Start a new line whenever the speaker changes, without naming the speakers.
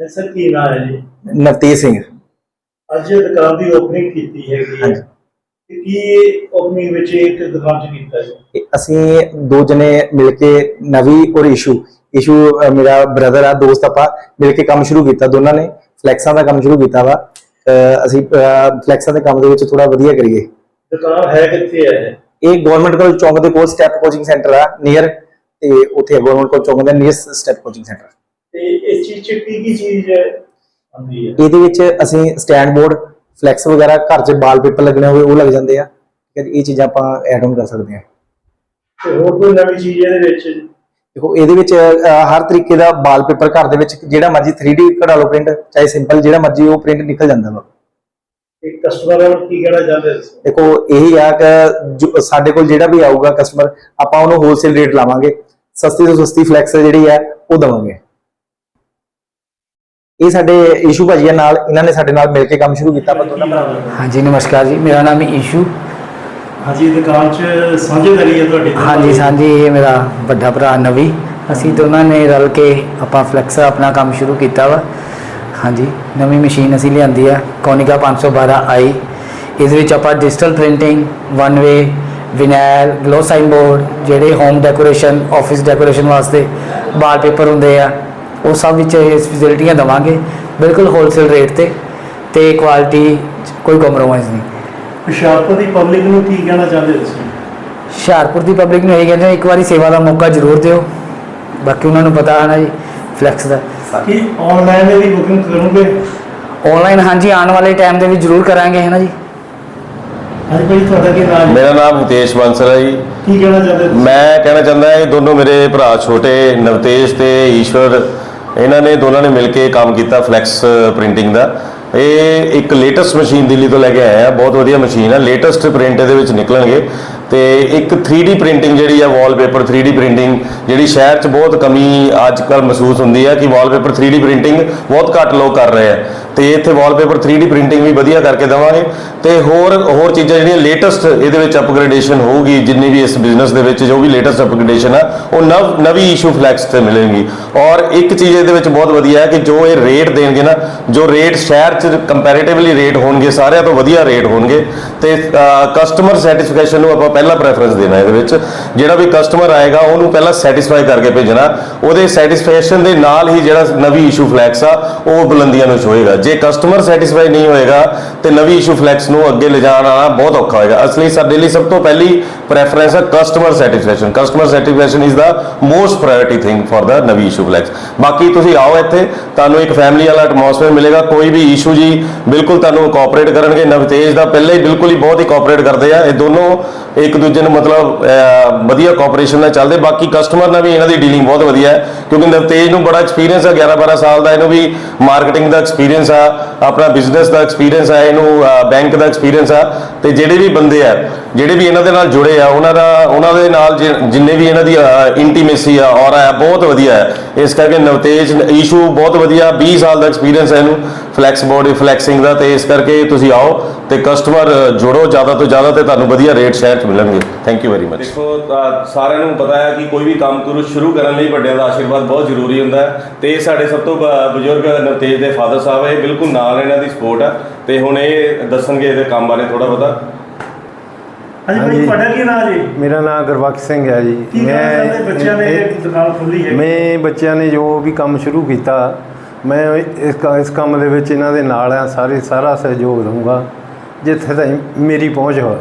ਇਹ ਸਰ ਕੀ ਨਾਮ ਹੈ ਜੀ?
ਨਵਤੇਜ ਸਿੰਘ।
ਅੱਜ ਇਹ ਦੁਕਾਨ ਦੀ ਓਪਨਿੰਗ ਕੀਤੀ ਹੈਗੀ ਹੈ।
ਹਾਂਜੀ।
ਤੇ ਕੀ ਓਪਨਿੰਗ ਵਿੱਚ ਇੱਕ ਦੁਕਾਨ ਚ ਕੀਤਾ ਜੀ?
ਇਹ ਅਸੀਂ ਦੋ ਜਣੇ ਮਿਲ ਕੇ ਨਵੀ ਔਰ ਇਸ਼ੂ। ਇਸ਼ੂ ਮੇਰਾ ਬ੍ਰਦਰ ਆ ਦੋਸਤ ਆਪਾਂ ਮਿਲ ਕੇ ਕੰਮ ਸ਼ੁਰੂ ਕੀਤਾ ਦੋਨਾਂ ਨੇ। ਫਲੈਕਸਾਂ ਦਾ ਕੰਮ ਸ਼ੁਰੂ ਕੀਤਾ ਵਾ। ਅਸੀਂ ਅਹ, ਫਲੈਕਸਾਂ ਦੇ ਕੰਮ ਦੇ ਵਿੱਚ ਥੋੜਾ ਵਧੀਆ ਕਰੀਏ।
ਦੁਕਾਨ ਹੈ ਕਿੱਥੇ ਹੈ? ਇਹ?
ਗਵਰਨਮੈਂਟ ਕਾਲਜ ਚੌਂਕ ਦੇ ਕੋਲ ਸਟੈਪ ਕੋਚਿੰਗ ਸੈਂਟਰ ਆ ਨੀਅਰ ਤੇ ਉੱਥੇ ਗਵਰਨਮੈਂਟ ਕਾਲਜ ਚੌਂਕ ਦੇ ਨੀਅਰ ਸਟੈਪ ਕੋਚਿੰਗ ਸੈਂਟਰ
ਤੇ ਇਸ ਚੀਜ਼ ਚ ਕੀ ਕੀ ਚੀਜ਼ ਹੈ? ਆਉਂਦੀ ਹੈ।
ਇਹਦੇ ਵਿੱਚ ਅਸੀਂ ਸਟੈਂਡ ਬੋਰਡ ਫਲੈਕਸ ਵਗੈਰਾ ਘਰ 'ਚ ਵਾਲ ਪੇਪਰ ਲੱਗਣੇ ਹੋਵੇ ਉਹ ਲੱਗ ਜਾਂਦੇ ਆ। ਠੀਕ ਹੈ ਜੀ, ਇਹ ਚੀਜ਼ਾਂ ਆਪਾਂ ਐਡ ਆਨ ਕਰ ਸਕਦੇ ਹਾਂ।
ਤੇ ਹੋਰ ਕੋਈ ਨਵੀਂ ਚੀਜ਼ ਇਹਦੇ ਵਿੱਚ?
ਦੇਖੋ ਇਹਦੇ ਵਿੱਚ ਅਹ, ਹਰ ਤਰੀਕੇ ਦਾ ਵਾਲ ਪੇਪਰ ਘਰ ਦੇ ਵਿੱਚ ਜਿਹੜਾ ਮਰਜ਼ੀ 3D ਕਢਾ ਲਓ ਪ੍ਰਿੰਟ ਚਾਹੇ ਸਿੰਪਲ ਜਿਹੜਾ ਮਰਜ਼ੀ ਉਹ ਪ੍ਰਿੰਟ ਨਿਕਲ ਜਾਂਦਾ ਵਾ।
ਇੱਕ ਕਸਟਮਰਾਂ ਨੂੰ ਕੀ ਕਹਿਣਾ ਚਾਹੁੰਦੇ ਤੁਸੀਂ?
ਦੇਖੋ ਇਹੀ ਆ ਕਿ ਸਾਡੇ ਕੋਲ ਜਿਹੜਾ ਵੀ ਆਊਗਾ ਕਸਟਮਰ ਆਪਾਂ ਉਹਨੂੰ ਹੋਲਸੇਲ ਰੇਟ ਲਾਵਾਂਗੇ। ਸਸਤੀ ਤੋਂ ਸਸਤੀ ਫਲੈਕਸ ਜਿਹੜੀ ਹੈ ਉਹ ਦਵਾਂਗੇ। ਇਹ ਸਾਡੇ ਇਸ਼ੂ ਭਾਜੀ ਆ ਨਾਲ ਇਹਨਾਂ ਨੇ ਸਾਡੇ ਨਾਲ ਮਿਲ ਕੇ ਕੰਮ ਸ਼ੁਰੂ ਕੀਤਾ ਆਪਾਂ ਦੋਨਾਂ ਭਰਾਵਾਂ ਨੇ
ਹਾਂਜੀ ਨਮਸਕਾਰ ਜੀ ਮੇਰਾ ਨਾਮ ਈਸ਼ੂ।
ਹਾਂਜੀ ਦੁਕਾਨ ਚ ਸਾਂਝੇਦਾਰੀ ਹੈ ਤੁਹਾਡੀ
ਹਾਂਜੀ। ਸਾਂਝੀ ਇਹ ਮੇਰਾ ਵੱਡਾ ਭਰਾ ਨਵੀ। ਅਸੀਂ ਦੋਨਾਂ ਨੇ ਰਲ ਕੇ ਆਪਾਂ ਫਲੈਕਸ ਆਪਣਾ ਕੰਮ ਸ਼ੁਰੂ ਕੀਤਾ ਵਾ। ਹਾਂਜੀ ਨਵੀਂ ਮਸ਼ੀਨ ਅਸੀਂ ਲਿਆਂਦੀ ਆ ਕੋਨਿਕਾ 512 ਆਈ। ਇਸ ਵਿੱਚ ਆਪਾਂ digital printing one way vinyl glow sign board ਜਿਹੜੇ ਹੋਮ ਡੈਕੋਰੇਸ਼ਨ ਆਫਿਸ ਡੈਕੋਰੇਸ਼ਨ ਵਾਸਤੇ ਵਾਲਪੇਪਰ ਹੁੰਦੇ ਆ। ਉਹ ਸਭ ਵਿੱਚ ਇਸ ਫੈਸਿਲਿਟੀਆਂ ਦਵਾਂਗੇ ਬਿਲਕੁਲ ਹੋਲਸੇਲ ਰੇਟ ਤੇ ਤੇ ਕੁਆਲਿਟੀ ਕੋਈ ਕੰਪਰੋਮਾਈਜ਼ ਨਹੀਂ।
ਹੁਸ਼ਿਆਰਪੁਰ ਦੀ ਪਬਲਿਕ ਨੂੰ ਕੀ ਕਹਿਣਾ ਚਾਹੁੰਦੇ ਤੁਸੀਂ?
ਹੁਸ਼ਿਆਰਪੁਰ ਦੀ ਪਬਲਿਕ ਨੂੰ ਇਹ ਕਹਿੰਦੇ ਇੱਕ ਵਾਰੀ ਸੇਵਾ ਦਾ ਮੌਕਾ ਜ਼ਰੂਰ ਦਿਓ। ਬਾਕੀ ਉਹਨਾਂ ਨੂੰ ਪਤਾ ਹੈ ਨਾ ਜੀ ਫਲੈਕਸ ਦਾ।
ਕਿ ਆਨਲਾਈਨ ਇਹਦੀ ਬੁਕਿੰਗ ਕਰੋਗੇ?
ਆਨਲਾਈਨ ਹਾਂਜੀ ਆਉਣ ਵਾਲੇ ਟਾਈਮ ਦੇ ਵਿੱਚ ਜ਼ਰੂਰ ਕਰਾਂਗੇ ਹੈ ਨਾ ਜੀ।
ਹਾਂਜੀ ਭਾਈ ਤੁਹਾਡਾ ਕੀ ਨਾਮ? ਹੈ
ਮੇਰਾ ਨਾਮ ਹਿਤੇਸ਼ ਬੰਸਲ ਹੈ ਜੀ।
ਕੀ ਕਹਿਣਾ ਚਾਹੁੰਦੇ ਤੁਸੀਂ?
ਮੈਂ ਕਹਿਣਾ ਚਾਹੁੰਦਾ ਇਹ ਦੋਨੋਂ ਮੇਰੇ ਭਰਾ ਛੋਟੇ ਨਵਤੇਜ ਤੇ ਈਸ਼ਵਰ ਇਹਨਾਂ ਨੇ ਦੋਨਾਂ ਨੇ ਮਿਲ ਕੇ ਕੰਮ ਕੀਤਾ ਫਲੈਕਸ ਪ੍ਰਿੰਟਿੰਗ ਦਾ। ਇਹ ਇੱਕ ਲੇਟੈਸਟ ਮਸ਼ੀਨ ਦਿੱਲੀ ਤੋਂ ਲੈ ਕੇ ਆਇਆ ਬਹੁਤ ਵਧੀਆ ਮਸ਼ੀਨ ਹੈ ਲੇਟੈਸਟ ਪ੍ਰਿੰਟ ਇਹਦੇ ਵਿੱਚ ਨਿਕਲਣਗੇ। ਤੇ ਇੱਕ 3D ਪ੍ਰਿੰਟਿੰਗ ਜਿਹੜੀ ਆ ਵਾਲਪੇਪਰ 3D ਪ੍ਰਿੰਟਿੰਗ ਜਿਹੜੀ ਸ਼ਹਿਰ 'ਚ ਬਹੁਤ ਕਮੀ ਅੱਜ ਕੱਲ ਮਹਿਸੂਸ ਹੁੰਦੀ ਹੈ ਕਿ ਵਾਲਪੇਪਰ 3D ਪ੍ਰਿੰਟਿੰਗ ਬਹੁਤ ਘੱਟ ਲੋਕ ਕਰ ਰਹੇ ਆ। ਤੇ ਇੱਥੇ ਵਾਲਪੇਪਰ 3D ਪ੍ਰਿੰਟਿੰਗ ਵੀ ਵਧੀਆ ਕਰਕੇ ਦੇਵਾਂਗੇ। ਤੇ ਹੋਰ ਹੋਰ ਚੀਜ਼ਾਂ ਜਿਹੜੀਆਂ ਲੇਟੈਸਟ ਇਹਦੇ ਵਿੱਚ ਅਪਗ੍ਰੇਡੇਸ਼ਨ ਹੋਊਗੀ, ਜਿੰਨੀ ਵੀ ਇਸ ਬਿਜ਼ਨਸ ਦੇ ਵਿੱਚ ਜੋ ਵੀ ਲੇਟੈਸਟ ਅਪਗ੍ਰੇਡੇਸ਼ਨ ਆ, ਉਹ ਨਵ, ਨਵੀਂ ਇਸ਼ੂ ਫਲੈਕਸ ਤੇ ਮਿਲੇਗੀ। ਔਰ ਇੱਕ ਚੀਜ਼ ਇਹਦੇ ਵਿੱਚ ਬਹੁਤ ਵਧੀਆ ਹੈ ਕਿ ਜੋ ਇਹ ਰੇਟ ਦੇਣਗੇ ਨਾ, ਜੋ ਰੇਟ ਸ਼ਹਿਰ 'ਚ ਕੰਪੈਰੀਟਿਵਲੀ ਰੇਟ ਹੋਣਗੇ, ਸਾਰਿਆਂ ਤੋਂ ਵਧੀਆ ਰੇਟ ਹੋਣਗੇ। ਤੇ ਕਸਟਮਰ ਸੈਟੀਸਫੈਕਸ਼ਨ ਨੂੰ ਆਪਾਂ ਪਹਿਲਾ ਪ੍ਰੈਫਰੈਂਸ ਦੇਣਾ ਇਹਦੇ ਵਿੱਚ। ਜਿਹੜਾ ਵੀ ਕਸਟਮਰ ਆਏਗਾ, ਉਹਨੂੰ ਪਹਿਲਾਂ ਸੈਟੀਸਫਾਈ ਕਰਕੇ ਭੇਜਣਾ। ਉਹਦੇ ਸੈਟੀਸਫੈਕਸ਼ਨ ਦੇ ਨਾਲ ਹੀ ਜਿਹੜਾ ਨਵੀਂ ਇਸ਼ੂ ਫਲੈਕਸ ਆ, ਉਹ ਬੁਲੰਦੀਆਂ ਨੂੰ ਛੋਏਗਾ। ਜੇ ਕਸਟਮਰ ਸੈਟੀਸਫਾਈ ਨਹੀਂ ਹੋਏਗਾ ਤੇ ਨਵੀਂ ਇਸ਼ੂ ਫਲੈਕਸ ਨੂੰ ਅੱਗੇ ਲਿਜਾਣ ਆਣਾ ਬਹੁਤ ਔਖਾ ਹੋਏਗਾ। ਇਸ ਲਈ ਸਾਡੇ ਲਈ ਸਭ ਤੋਂ ਪਹਿਲੀ ਪ੍ਰੈਫਰੈਂਸ ਹੈ customer satisfaction customer satisfaction is the most priority thing for the ਨਵੀਂ ਇਸ਼ੂ ਫਲੈਕਸ ਬਾਕੀ ਤੁਸੀਂ ਆਓ ਇੱਥੇ, ਤੁਹਾਨੂੰ ਇੱਕ ਫੈਮਿਲੀ ਵਾਲਾ ਐਟਮੋਸਫੇਅਰ ਮਿਲੇਗਾ, ਕੋਈ ਵੀ ਇਸ਼ੂ ਜੀ, ਬਿਲਕੁਲ ਤੁਹਾਨੂੰ ਕੋਆਪਰੇਟ ਕਰਨਗੇ। ਨਵਤੇਜ ਦਾ ਪਹਿਲੇ ਹੀ ਬਿਲਕੁਲ ਹੀ ਬਹੁਤ ਹੀ ਕੋਆਪਰੇਟ ਕਰਦੇ ਆ। ਇਹ ਦੋਨੋਂ ਇੱਕ ਦੂਜੇ ਨੂੰ ਮਤਲਬ ਵਧੀਆ ਕੋਆਪਰੇਸ਼ਨ ਨਾਲ ਚੱਲਦੇ। ਬਾਕੀ ਕਸਟਮਰ ਨਾਲ ਵੀ ਇਹਨਾਂ ਦੀ ਡੀਲਿੰਗ ਬਹੁਤ ਵਧੀਆ ਹੈ। ਕਿਉਂਕਿ ਨਵਤੇਜ ਨੂੰ ਬੜਾ ਐਕਸਪੀਰੀਅੰਸ ਹੈ 11 12 ਸਾਲ ਦਾ ਇਹਨੂੰ ਵੀ ਮਾਰਕੀਟਿੰਗ ਦਾ ਐਕਸਪੀਰੀਅੰਸ ਆ ਆਪਣਾ ਬਿਜ਼ਨਸ ਦਾ ਐਕਸਪੀਰੀਅੰਸ ਆ, ਇਹਨੂੰ ਬੈਂਕ ਦਾ ਐਕਸਪੀਰੀਅੰਸ ਆ। ਤੇ ਜਿਹੜੇ ਵੀ ਬੰਦੇ ਆ, ਜਿਹੜੇ ਵੀ ਇਹਨਾਂ ਦੇ ਨਾਲ ਜੁੜੇ ਆ, ਉਹਨਾਂ ਦਾ, ਉਹਨਾਂ ਦੇ ਨਾਲ ਜਿ- ਜਿੰਨੇ ਵੀ ਇਹਨਾਂ ਦੀ ਇੰਟੀਮੇਸੀ ਆ ਔਰਾ ਆ, ਬਹੁਤ ਵਧੀਆ ਹੈ ਇਸ ਕਰਕੇ ਨਵਤੇਜ ਇਸ਼ੂ ਬਹੁਤ ਵਧੀਆ 20 ਸਾਲ ਦਾ ਐਕਸਪੀਰੀਅੰਸ ਹੈ ਇਹਨੂੰ ਫਲੈਕਸ ਬੋਡੀ ਫਲੈਕਸਿੰਗ ਦਾ। ਤੇ ਇਸ ਕਰਕੇ ਤੁਸੀਂ ਆਓ ਤੇ ਕਸਟਮਰ ਜੁੜੋ, ਜ਼ਿਆਦਾ ਤੋਂ ਜ਼ਿਆਦਾ ਤੇ ਤੁਹਾਨੂੰ ਵਧੀਆ ਰੇਟ ਸ਼ਹਿਰ 'ਚ ਮਿਲਣਗੇ। ਥੈਂਕ ਯੂ ਵੈਰੀ ਮਚ ਦੇਖੋ ਸਾਰਿਆਂ ਨੂੰ ਪਤਾ ਹੈ ਕਿ ਕੋਈ ਵੀ ਕੰਮ ਤੁਰ ਸ਼ੁਰੂ ਕਰਨ ਲਈ ਵੱਡਿਆਂ ਦਾ ਆਸ਼ੀਰਵਾਦ ਬਹੁਤ ਜ਼ਰੂਰੀ ਹੁੰਦਾ ਹੈ। ਤੇ ਸਾਡੇ ਸਭ ਤੋਂ ਬਜ਼ੁਰਗ ਨਵਤੇਜ ਦੇ ਫਾਦਰ ਸਾਹਿਬ ਹੈ। ਇਹ ਬਿਲਕੁਲ ਨਾਲ ਇਹਨਾਂ ਦੀ ਸਪੋਰਟ ਹੈ ਤੇ ਹੁਣ ਇਹ ਦੱਸਣਗੇ ਇਹਦੇ ਕੰਮ ਬਾਰੇ ਥੋੜਾ ਬਹੁਤਾ।
ਹਾਂਜੀ ਭਾਈ
ਹਾਂਜੀ।
ਤੁਹਾਡਾ ਕੀ ਨਾਮ ਜੀ?
ਮੇਰਾ ਨਾਮ ਗੁਰਬਖਸ਼ ਸਿੰਘ ਹੈ ਜੀ।
ਕੀ ਕਹਿਣਾ ਚਾਹੁੰਦੇ? ਬੱਚਿਆਂ ਨੇ
ਇਹ-
ਇਹ ਦੁਕਾਨ ਖੋਲੀ ਹੈ
ਮੈਂ ਬੱਚਿਆਂ ਨੇ ਜੋ ਵੀ ਕੰਮ ਸ਼ੁਰੂ ਕੀਤਾ ਮੈਂ ਇਸ ਕ- ਇਸ ਕੰਮ ਦੇ ਵਿੱਚ ਇਹਨਾਂ ਦੇ ਨਾਲ ਆ ਸਾਰੇ ਸਾਰਾ ਸਹਿਯੋਗ ਦਊਂਗਾ ਜਿੱਥੇ ਤਾਈਂ ਮੇਰੀ ਪਹੁੰਚ ਹੋ